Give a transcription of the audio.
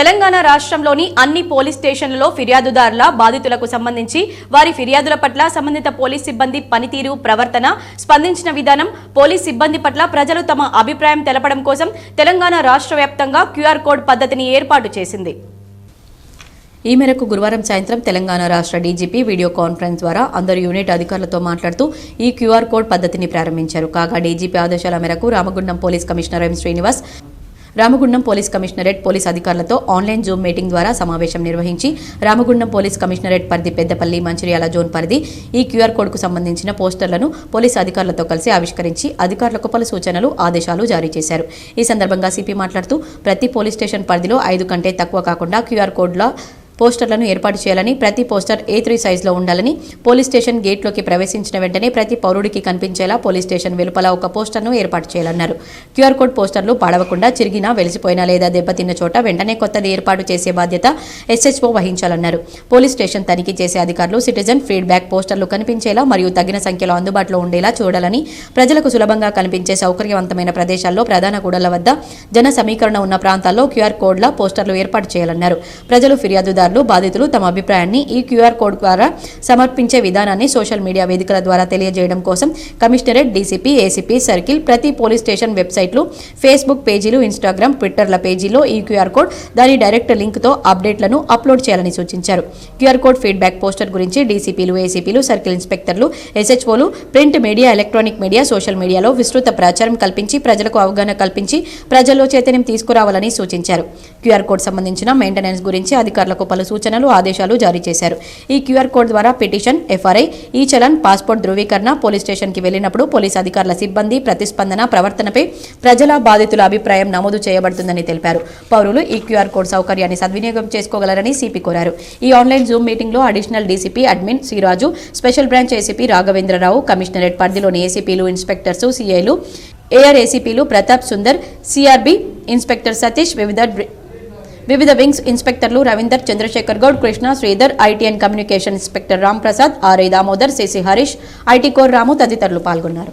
తెలంగాణ రాష్ట్రంలోని అన్ని పోలీస్ స్టేషన్లలో ఫిర్యాదుదారుల బాధితులకు సంబంధించి వారి ఫిర్యాదుల పట్ల సంబంధిత పోలీస్ సిబ్బంది పనితీరు ప్రవర్తన స్పందించిన విధానం పోలీస్ సిబ్బంది పట్ల ప్రజలు తమ అభిప్రాయం తెలపడం కోసం తెలంగాణ రాష్ట్ర వ్యాప్తంగా క్యూఆర్ కోడ్ పద్ధతిని ఏర్పాటు చేసింది. ఈ మేరకు గురువారం సాయంత్రం తెలంగాణ రాష్ట్ర డీజీపీ వీడియో కాన్ఫరెన్స్ ద్వారా అందరు యూనిట్ అధికారులతో మాట్లాడుతూ ఈ క్యూఆర్ కోడ్ పద్ధతిని ప్రారంభించారు. కాగా డీజీపీ ఆదేశాల మేరకు Ramagundam police commissioner M Srinivas Ramagundam police commissionerate police అధికారులతో ఆన్లైన్ జూమ్ మీటింగ్ ద్వారా సమావేశం నిర్వహించి రామగుండం పోలీస్ కమిషనరేట్ పరిధి పెద్దపల్లి మంచిర్యాల జోన్ పరిధి ఈ క్యూఆర్ కోడ్కు సంబంధించిన పోస్టర్లను పోలీస్ అధికారులతో కలిసి ఆవిష్కరించి అధికారులకు పలు సూచనలు ఆదేశాలు జారీ చేశారు. ఈ సందర్భంగా సిపి మాట్లాడుతూ ప్రతి పోలీస్ స్టేషన్ పరిధిలో ఐదు కంటే తక్కువ కాకుండా క్యూఆర్ కోడ్ల పోస్టర్లను ఏర్పాటు చేయాలని ప్రతి పోస్టర్ ఏ త్రీ సైజులో ఉండాలని పోలీస్ స్టేషన్ గేట్లోకి ప్రవేశించిన వెంటనే ప్రతి పౌరుడికి కనిపించేలా పోలీస్ స్టేషన్ వెలుపల ఒక పోస్టర్ను ఏర్పాటు చేయాలన్నారు. క్యూఆర్ కోడ్ పోస్టర్లు పాడవకుండా చిరిగినా వెలిసిపోయినా లేదా దెబ్బతిన్న చోట వెంటనే కొత్తది ఏర్పాటు చేసే బాధ్యత ఎస్హెచ్ఓ వహించాలన్నారు. పోలీస్ స్టేషన్ తనిఖీ చేసే అధికారులు సిటిజన్ ఫీడ్బ్యాక్ పోస్టర్లు కనిపించేలా మరియు తగిన సంఖ్యలో అందుబాటులో ఉండేలా చూడాలని ప్రజలకు సులభంగా కనిపించే సౌకర్యవంతమైన ప్రదేశాల్లో ప్రధాన కూడళ్ళ వద్ద జన సమీకరణ ఉన్న ప్రాంతాల్లో క్యూఆర్ కోడ్ల పోస్టర్లు ఏర్పాటు చేయాలన్నారు. ప్రజలు ఫిర్యాదుదారులు బాధితులు తమ అభిప్రాయాన్ని ఈ క్యూఆర్ కోడ్ ద్వారా సమర్పించే విధానాన్ని సోషల్ మీడియా వేదికల ద్వారా తెలియజేయడం కోసం కమిషనరేట్ డీసీపీ ఏసీపీ సర్కిల్ ప్రతి పోలీస్ స్టేషన్ వెబ్సైట్లు ఫేస్బుక్ పేజీలు ఇన్స్టాగ్రామ్ ట్విట్టర్ల పేజీలో ఈ క్యూఆర్ కోడ్ దాని డైరెక్ట్ లింక్తో అప్డేట్లను అప్లోడ్ చేయాలని సూచించారు. క్యూఆర్ కోడ్ ఫీడ్బ్యాక్ పోస్టర్ గురించి డీసీపీలు ఏసీపీలు సర్కిల్ ఇన్స్పెక్టర్లు ఎస్హెచ్ఓలు print media electronic media social మీడియాలో విస్తృత ప్రచారం కల్పించి ప్రజలకు అవగాహన కల్పించి ప్రజల్లో చైతన్యం తీసుకురావాలని సూచించారు. క్యూఆర్ కోడ్ సంబంధించిన మెయింటెనెన్స్ గురించి అధికారులకు పలు సూచనలు ఆదేశాలు జారీ చేశారు. ఈ క్యూఆర్ కోడ్ ద్వారా petition FRI e challan passport ధృవీకరణ పోలీస్ స్టేషన్కి వెళ్ళినప్పుడు పోలీస్ అధికారుల సిబ్బంది ప్రతిస్పందన ప్రవర్తనపై ప్రజల బాధితుల అభిప్రాయం నమోదు చేయబడుతుందని తెలిపారు. పౌరులు ఈ క్యూఆర్ కోడ్ సౌకర్యాన్ని సద్వినియోగం చేసుకోగలరని సిపి కోరారు. ఈ ఆన్లైన్ జూమ్ మీటింగ్లో additional DCP admin Sriraju special branch ACP Raghavendrarao commissionerate పరిధిలోని ఏసీపీలు ఇన్స్పెక్టర్స్ సిఐలు ఏఆర్ ఏసీపీలు ప్రతాప్ సుందర్ సిఆర్బి ఇన్స్పెక్టర్ సతీష్ వివిధ వివిధ wings ఇన్స్పెక్టర్లు Ravinder Chandrashekar Goud Krishna Sridhar IT and communication inspector Ram Prasad RI Damodar CC Harish IT core Ramu తదితరులు పాల్గొన్నారు.